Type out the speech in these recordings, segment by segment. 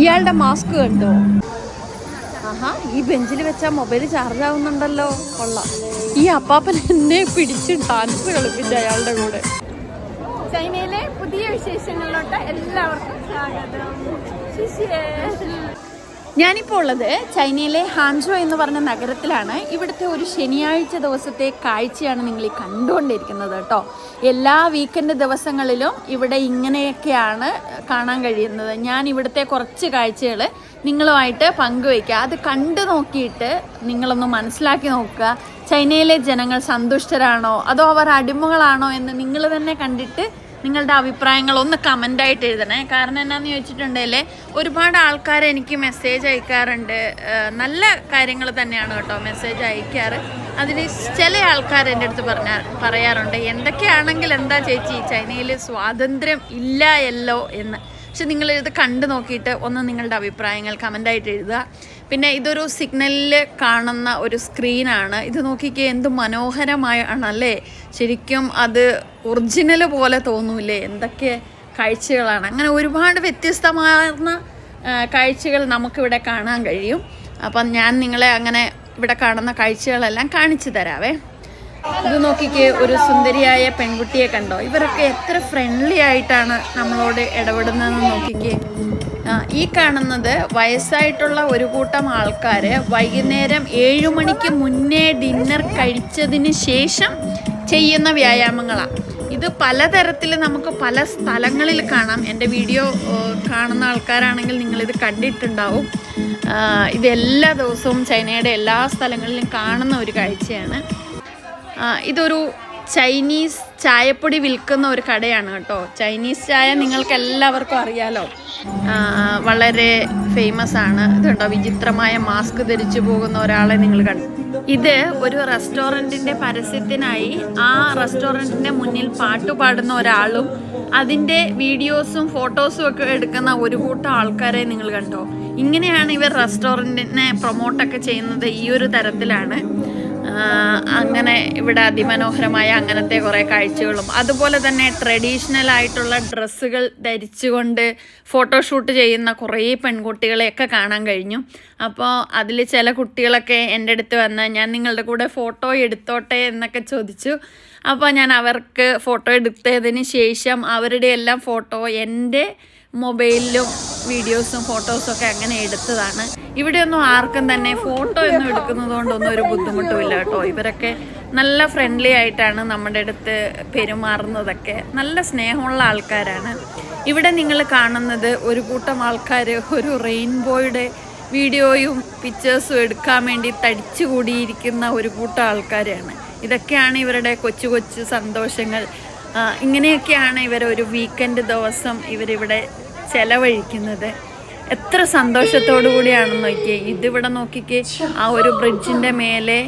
ഇയാളുടെ മാസ്ക് കണ്ടോ? ആഹാ ഈ ബെഞ്ചിൽ വെച്ചാൽ മൊബൈൽ ചാർജ് ആവുന്നുണ്ടല്ലോ. കൊള്ളാം. ഈ അപ്പാപ്പൻ എന്നെ പിടിച്ച് ഡാൻസ് കളിപ്പിച്ച അയാളുടെ കൂടെ. ചൈനയിലെ പുതിയ വിശേഷങ്ങളിലോട്ട് എല്ലാവർക്കും സ്വാഗതം. ഞാനിപ്പോൾ ഉള്ളത് ചൈനയിലെ ഹാൻജോ എന്ന് പറഞ്ഞ നഗരത്തിലാണ്. ഇവിടുത്തെ ഒരു ശനിയാഴ്ച ദിവസത്തെ കാഴ്ചയാണ് നിങ്ങൾ ഈ കണ്ടുകൊണ്ടിരിക്കുന്നത് കേട്ടോ. എല്ലാ വീക്കെൻഡ് ദിവസങ്ങളിലും ഇവിടെ ഇങ്ങനെയൊക്കെയാണ് കാണാൻ കഴിയുന്നത്. ഞാൻ ഇവിടുത്തെ കുറച്ച് കാഴ്ചകൾ നിങ്ങളുമായിട്ട് പങ്കുവയ്ക്കുക അത് കണ്ടു നോക്കിയിട്ട് നിങ്ങളൊന്ന് മനസ്സിലാക്കി നോക്കുക. ചൈനയിലെ ജനങ്ങൾ സന്തുഷ്ടരാണോ? അതോ അവർ അടിമകളാണോ എന്ന് നിങ്ങൾ തന്നെ കണ്ടിട്ട് നിങ്ങളുടെ അഭിപ്രായങ്ങൾ ഒന്ന് കമന്റായിട്ട് എഴുതണേ. കാരണം എന്നാന്ന് ചോദിച്ചിട്ടുണ്ടെങ്കിൽ ഒരുപാട് ആൾക്കാർ എനിക്ക് മെസ്സേജ് അയക്കാറുണ്ട്. നല്ല കാര്യങ്ങൾ തന്നെയാണ് കേട്ടോ മെസ്സേജ് അയക്കാറ്. അതിൽ ചില ആൾക്കാർ എന്റെ അടുത്ത് പറഞ്ഞ പറയാറുണ്ട് എന്തൊക്കെയാണെങ്കിൽ എന്താ ചേച്ചി ചൈനയിൽ സ്വാതന്ത്ര്യം ഇല്ല എല്ലോ എന്ന്. പക്ഷെ നിങ്ങൾ ഇത് കണ്ടു നോക്കിയിട്ട് ഒന്ന് നിങ്ങളുടെ അഭിപ്രായങ്ങൾ കമന്റായിട്ട് എഴുതുക. പിന്നെ ഇതൊരു സിഗ്നലിൽ കാണുന്ന ഒരു സ്ക്രീനാണ്. ഇത് നോക്കിക്കേ എന്ത് മനോഹരമായ ആണല്ലേ ശരിക്കും അത് ഒറിജിനൽ പോലെ തോന്നൂലേ? എന്തൊക്കെ കാഴ്ചകളാണ്. അങ്ങനെ ഒരുപാട് വ്യത്യസ്തമാർന്ന കാഴ്ചകൾ നമുക്കിവിടെ കാണാൻ കഴിയും. അപ്പം ഞാൻ നിങ്ങളെ അങ്ങനെ ഇവിടെ കാണുന്ന കാഴ്ചകളെല്ലാം കാണിച്ചു തരാവേ. ഇത് നോക്കിക്കേ ഒരു സുന്ദരിയായ പെൺകുട്ടിയെ കണ്ടോ? ഇവരൊക്കെ എത്ര ഫ്രണ്ട്ലി ആയിട്ടാണ് നമ്മളോട് ഇടപെടുന്നതെന്ന് നോക്കിക്കേ. ഈ കാണുന്നത് വയസ്സായിട്ടുള്ള ഒരു കൂട്ടം ആൾക്കാർ വൈകുന്നേരം ഏഴു മണിക്ക് മുന്നേ ഡിന്നർ കഴിച്ചതിന് ശേഷം ചെയ്യുന്ന വ്യായാമങ്ങളാണ് ഇത് പലതരത്തിൽ നമുക്ക് പല സ്ഥലങ്ങളിൽ കാണാം. എന്റെ വീഡിയോ കാണുന്ന ആൾക്കാരാണെങ്കിൽ നിങ്ങളിത് കണ്ടിട്ടുണ്ടാവും. ഇത് എല്ലാ ദിവസവും ചൈനയുടെ എല്ലാ സ്ഥലങ്ങളിലും കാണുന്ന ഒരു കാഴ്ചയാണ്. ഇതൊരു ചൈനീസ് ചായപ്പൊടി വിൽക്കുന്ന ഒരു കടയാണ് കേട്ടോ. ചൈനീസ് ചായ നിങ്ങൾക്ക് എല്ലാവർക്കും അറിയാലോ വളരെ ഫേമസ് ആണ്. ഇതുണ്ടോ? വിചിത്രമായ മാസ്ക് ധരിച്ചു പോകുന്ന ഒരാളെ നിങ്ങൾ കണ്ടു. ഇത് ഒരു റെസ്റ്റോറന്റിന്റെ പരസ്യത്തിനായി ആ റെസ്റ്റോറന്റിന്റെ മുന്നിൽ പാട്ട് പാടുന്ന ഒരാളും അതിന്റെ വീഡിയോസും ഫോട്ടോസും ഒക്കെ എടുക്കുന്ന ഒരു കൂട്ടം ആൾക്കാരെ നിങ്ങൾ കണ്ടോ? ഇങ്ങനെയാണ് ഇവർ റെസ്റ്റോറന്റിനെ പ്രൊമോട്ടൊക്കെ ചെയ്യുന്നത് ഈ ഒരു തരത്തിലാണ്. അങ്ങനെ ഇവിടെ അതിമനോഹരമായ അങ്ങനത്തെ കുറേ കാഴ്ചകളും. അതുപോലെ തന്നെ ട്രഡീഷണൽ ആയിട്ടുള്ള ഡ്രസ്സുകൾ ധരിച്ചുകൊണ്ട് ഫോട്ടോഷൂട്ട് ചെയ്യുന്ന കുറേ പെൺകുട്ടികളെയൊക്കെ കാണാൻ കഴിഞ്ഞു. അപ്പോൾ അതിൽ ചില കുട്ടികളൊക്കെ എന്റെ അടുത്ത് വന്ന് ഞാൻ നിങ്ങളുടെ കൂടെ ഫോട്ടോ എടുത്തോട്ടെ എന്നൊക്കെ ചോദിച്ചു. അപ്പോൾ ഞാൻ അവർക്ക് ഫോട്ടോ എടുത്തതിന് ശേഷം അവരുടെ എല്ലാം ഫോട്ടോ എന്റെ മൊബൈലിലും വീഡിയോസും ഫോട്ടോസും ഒക്കെ അങ്ങനെ എടുത്തതാണ്. ഇവിടെയൊന്നും ആർക്കും തന്നെ ഫോട്ടോ ഒന്നും എടുക്കുന്നത് കൊണ്ടൊന്നും ഒരു ബുദ്ധിമുട്ടുമില്ല കേട്ടോ. ഇവരൊക്കെ നല്ല ഫ്രണ്ട്ലി ആയിട്ടാണ് നമ്മുടെ അടുത്ത് പെരുമാറുന്നതൊക്കെ. നല്ല സ്നേഹമുള്ള ആൾക്കാരാണ്. ഇവിടെ നിങ്ങൾ കാണുന്നത് ഒരു കൂട്ടം ആൾക്കാർ ഒരു റെയിൻബോയുടെ വീഡിയോയും പിക്ചേഴ്സും എടുക്കാൻ വേണ്ടി തടിച്ചുകൂടിയിരിക്കുന്ന ഒരു കൂട്ടം ആൾക്കാരാണ് ഇതൊക്കെയാണ് ഇവരുടെ കൊച്ചു കൊച്ചു സന്തോഷങ്ങൾ. ഇങ്ങനെയൊക്കെയാണ് ഇവർ ഒരു വീക്കെൻഡ് ദിവസം ഇവരിവിടെ ചെലവഴിക്കുന്നത്. എത്ര സന്തോഷത്തോടു കൂടിയാണെന്ന് നോക്കിയേ. ഇതിവിടെ നോക്കിക്കേ. ആ ഒരു ബ്രിഡ്ജിന്റെ മേലെ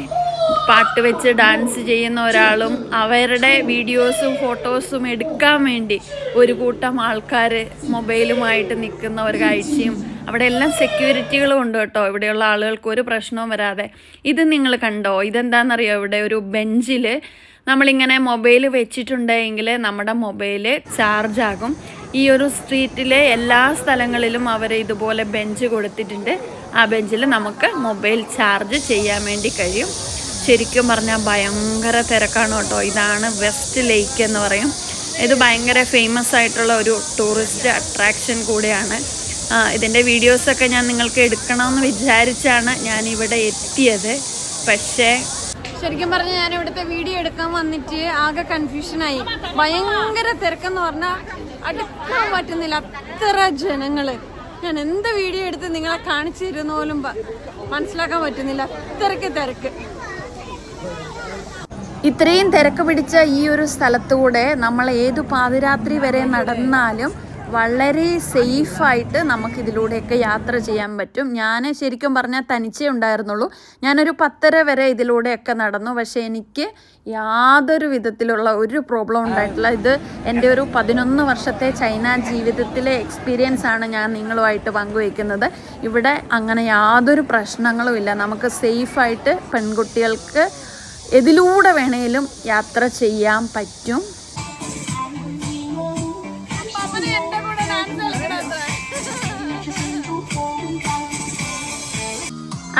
പാട്ട് വെച്ച് ഡാൻസ് ചെയ്യുന്ന ഒരാളും അവരുടെ വീഡിയോസും ഫോട്ടോസും എടുക്കാൻ വേണ്ടി ഒരു കൂട്ടം ആൾക്കാർ മൊബൈലുമായിട്ട് നിൽക്കുന്ന ഒരു കാഴ്ചയും അവിടെ എല്ലാം സെക്യൂരിറ്റികളും ഉണ്ട് കേട്ടോ. ഇവിടെയുള്ള ആളുകൾക്ക് ഒരു പ്രശ്നവും വരാതെ. ഇത് നിങ്ങൾ കണ്ടോ? ഇതെന്താണെന്നറിയോ ഇവിടെ ഒരു ബെഞ്ചിൽ നമ്മളിങ്ങനെ മൊബൈൽ വെച്ചിട്ടുണ്ടെങ്കിൽ നമ്മുടെ മൊബൈൽ ചാർജ് ആകും ഈ ഒരു സ്ട്രീറ്റിലെ എല്ലാ സ്ഥലങ്ങളിലും അവർ ഇതുപോലെ ബെഞ്ച് കൊടുത്തിട്ടുണ്ട്. ആ ബെഞ്ചിൽ നമുക്ക് മൊബൈൽ ചാർജ് ചെയ്യാൻ വേണ്ടി കഴിയും. ശരിക്കും പറഞ്ഞാൽ ഭയങ്കര തിരക്കാണ് കേട്ടോ. ഇതാണ് വെസ്റ്റ് ലേക്ക് എന്ന് പറയും. ഇത് ഭയങ്കര ഫേമസ് ആയിട്ടുള്ള ഒരു ടൂറിസ്റ്റ് അട്രാക്ഷൻ കൂടിയാണ്. ഇതിന്റെ വീഡിയോസൊക്കെ ഞാൻ നിങ്ങൾക്ക് എടുക്കണമെന്ന് വിചാരിച്ചാണ് ഞാൻ ഇവിടെ എത്തിയത്. പക്ഷേ ശരിക്കും പറഞ്ഞ ഞാൻ ഇവിടുത്തെ വീഡിയോ എടുക്കാൻ വന്നിട്ട് ആകെ കൺഫ്യൂഷനായി ഭയങ്കര തിരക്കെന്ന് പറഞ്ഞാൽ അടുക്കാൻ പറ്റുന്നില്ല. അത്ര ജനങ്ങൾ. ഞാൻ എന്ത് വീഡിയോ എടുത്ത് നിങ്ങളെ കാണിച്ചു തരുന്ന പോലും മനസ്സിലാക്കാൻ പറ്റുന്നില്ല. അത്രയ്ക്ക് തിരക്ക്. ഇത്രയും തിരക്ക് പിടിച്ച ഈ ഒരു സ്ഥലത്തൂടെ നമ്മൾ ഏതു പാതിരാത്രി വരെ നടന്നാലും വളരെ സേഫായിട്ട് നമുക്കിതിലൂടെയൊക്കെ യാത്ര ചെയ്യാൻ പറ്റും. ഞാൻ ശരിക്കും പറഞ്ഞാൽ തനിച്ചേ ഉണ്ടായിരുന്നുള്ളൂ. ഞാനൊരു പത്തര വരെ ഇതിലൂടെയൊക്കെ നടന്നു. പക്ഷേ എനിക്ക് യാതൊരു വിധത്തിലുള്ള ഒരു പ്രോബ്ലം ഉണ്ടായിട്ടില്ല. ഇത് എന്റെ ഒരു പതിനൊന്ന് വർഷത്തെ ചൈന ജീവിതത്തിലെ എക്സ്പീരിയൻസ് ആണ് ഞാൻ നിങ്ങളുമായിട്ട് പങ്കുവയ്ക്കുന്നത്. ഇവിടെ അങ്ങനെ യാതൊരു പ്രശ്നങ്ങളും ഇല്ല. നമുക്ക് സേഫായിട്ട് പെൺകുട്ടികൾക്ക് എതിലൂടെ വേണേലും യാത്ര ചെയ്യാൻ പറ്റും.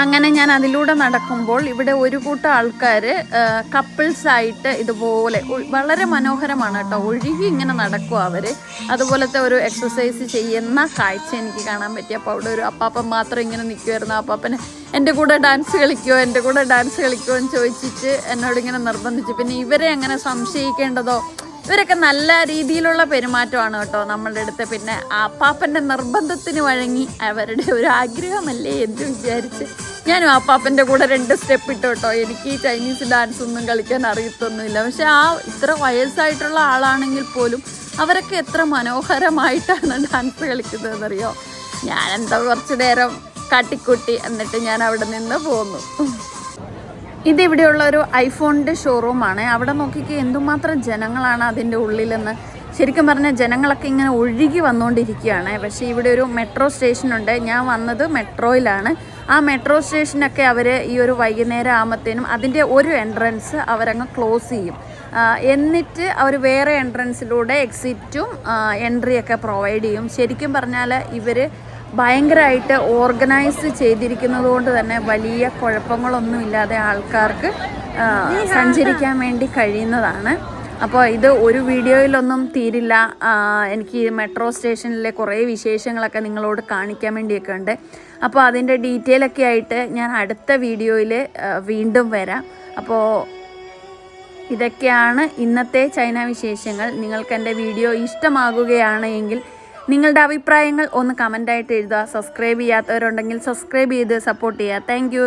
അങ്ങനെ ഞാൻ അതിലൂടെ നടക്കുമ്പോൾ ഇവിടെ ഒരു കൂട്ടം ആൾക്കാർ കപ്പിൾസ് ആയിട്ട് ഇതുപോലെ വളരെ മനോഹരമാണ് കേട്ടോ. ഒഴുകി ഇങ്ങനെ നടക്കും അവർ അതുപോലത്തെ ഒരു എക്സസൈസ് ചെയ്യുന്ന കാഴ്ച എനിക്ക് കാണാൻ പറ്റി. അപ്പോൾ അവിടെ ഒരു അപ്പാപ്പൻ മാത്രം ഇങ്ങനെ നിൽക്കുമായിരുന്നു അപ്പാപ്പന് എന്റെ കൂടെ ഡാൻസ് കളിക്കുമോ എന്റെ കൂടെ ഡാൻസ് കളിക്കുമോ എന്ന് ചോദിച്ചിട്ട് എന്നോട് ഇങ്ങനെ നിർബന്ധിച്ചു. പിന്നെ ഇവരെ അങ്ങനെ സംശയിക്കേണ്ടതോ ഇവരൊക്കെ നല്ല രീതിയിലുള്ള പെരുമാറ്റമാണ് കേട്ടോ നമ്മളുടെ അടുത്ത്. പിന്നെ ആ നിർബന്ധത്തിന് വഴങ്ങി അവരുടെ ഒരു ആഗ്രഹമല്ലേ എന്ന് വിചാരിച്ച് ഞാനും അപ്പാപ്പന്റെ കൂടെ രണ്ട് സ്റ്റെപ്പ് ഇട്ടു കേട്ടോ എനിക്ക് ഈ ചൈനീസ് ഡാൻസ് ഒന്നും കളിക്കാൻ അറിയത്തൊന്നുമില്ല. പക്ഷെ ആ ഇത്ര വയസ്സായിട്ടുള്ള ആളാണെങ്കിൽ പോലും അവരൊക്കെ എത്ര മനോഹരമായിട്ടാണ് ഡാൻസ് കളിക്കുന്നതെന്നറിയോ? ഞാനെന്താ കുറച്ച് നേരം കാട്ടിക്കൂട്ടി എന്നിട്ട് ഞാൻ അവിടെ നിന്ന് പോന്നു. ഇതിവിടെയുള്ള ഒരു ഐഫോണിന്റെ ഷോറൂമാണ് അവിടെ നോക്കിക്ക് എന്തുമാത്രം ജനങ്ങളാണ് അതിന്റെ ഉള്ളിലെന്ന് ശരിക്കും പറഞ്ഞാൽ ജനങ്ങളൊക്കെ ഇങ്ങനെ ഒഴുകി വന്നുകൊണ്ടിരിക്കുകയാണ് പക്ഷേ ഇവിടെ ഒരു മെട്രോ സ്റ്റേഷനുണ്ട്. ഞാൻ വന്നത് മെട്രോയിലാണ്. ആ മെട്രോ സ്റ്റേഷനൊക്കെ അവർ ഈ ഒരു വൈകുന്നേരം ആകുമ്പോഴത്തേനും അതിന്റെ ഒരു എൻട്രൻസ് അവരങ്ങ് ക്ലോസ് ചെയ്യും. എന്നിട്ട് അവർ വേറെ എൻട്രൻസിലൂടെ എക്സിറ്റും എൻട്രിയൊക്കെ പ്രൊവൈഡ് ചെയ്യും. ശരിക്കും പറഞ്ഞാൽ ഇവർ ഭയങ്കരമായിട്ട് ഓർഗനൈസ് ചെയ്തിരിക്കുന്നത് കൊണ്ട് തന്നെ വലിയ കുഴപ്പങ്ങളൊന്നും ഇല്ലാതെ ആൾക്കാർക്ക് സഞ്ചരിക്കാൻ വേണ്ടി കഴിയുന്നതാണ്. അപ്പോൾ ഇത് ഒരു വീഡിയോയിലൊന്നും തീരില്ല. എനിക്ക് മെട്രോ സ്റ്റേഷനിലെ കുറേ വിശേഷങ്ങളൊക്കെ നിങ്ങളോട് കാണിക്കാൻ വേണ്ടിയൊക്കെ ഉണ്ട്. അപ്പോൾ അതിന്റെ ഡീറ്റെയിൽ ഒക്കെ ആയിട്ട് ഞാൻ അടുത്ത വീഡിയോയിൽ വീണ്ടും വരാം. അപ്പോൾ ഇതൊക്കെയാണ് ഇന്നത്തെ ചൈന വിശേഷങ്ങൾ. നിങ്ങൾക്ക് എന്റെ വീഡിയോ ഇഷ്ടമാകുകയാണ് എങ്കിൽ നിങ്ങളുടെ അഭിപ്രായങ്ങൾ ഒന്ന് കമന്റായിട്ട് എഴുതുക. സബ്സ്ക്രൈബ് ചെയ്യാത്തവരുണ്ടെങ്കിൽ സബ്സ്ക്രൈബ് ചെയ്ത് സപ്പോർട്ട് ചെയ്യുക. Thank you